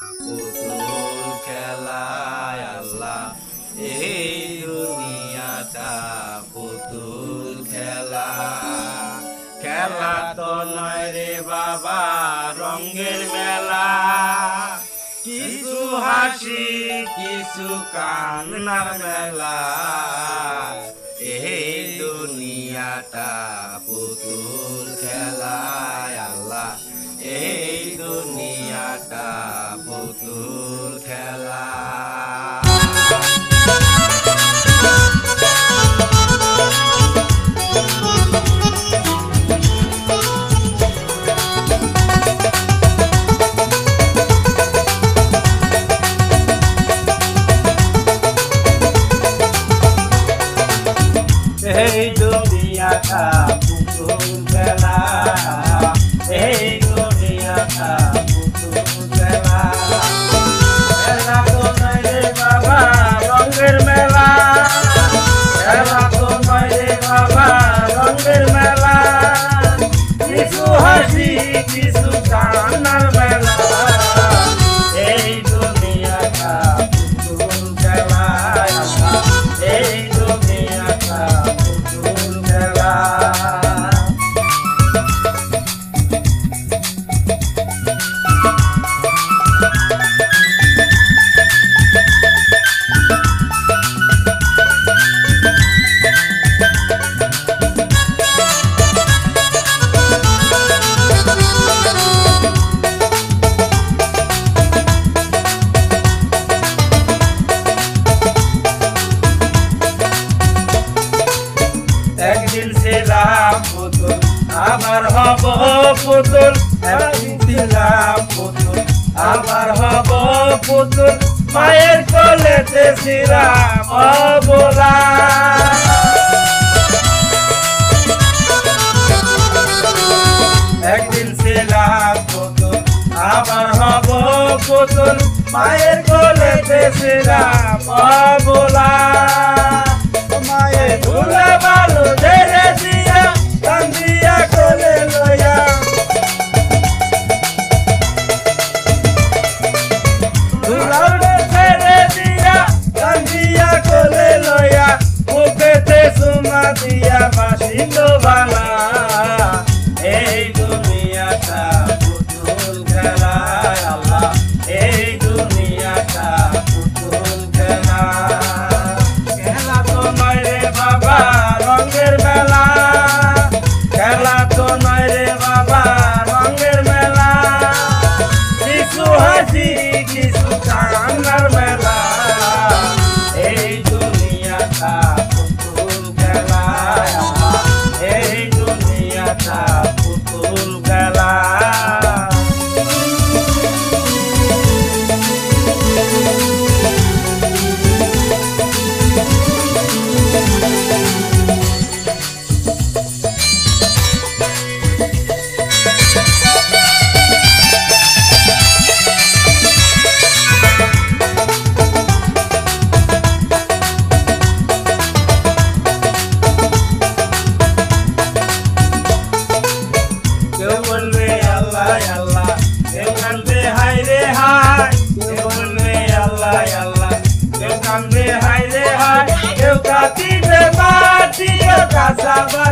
পুতুল খেলায় আল্লাহ, এই পুতুল খেলা খেলা নয় রে বাবা, রঙের মেলা। কিছু হাসি, কিছু কান্নার মেলা। এই দুনিয়াটা পুতুল খেলায় আল্লাহ, এই দুনিয়াটা পুতুল খেলা। এই দুনিয়াটা e desudar. Tá? পুতুল দিলাম পুতুল। আবার হব পুতুল, মায়ের কোলেতে বলা একদিন ছিলাম পুতুল আমার হব পুতুল, মায়ের কোলেতে শ্রীরাম বলা baba. Cassava.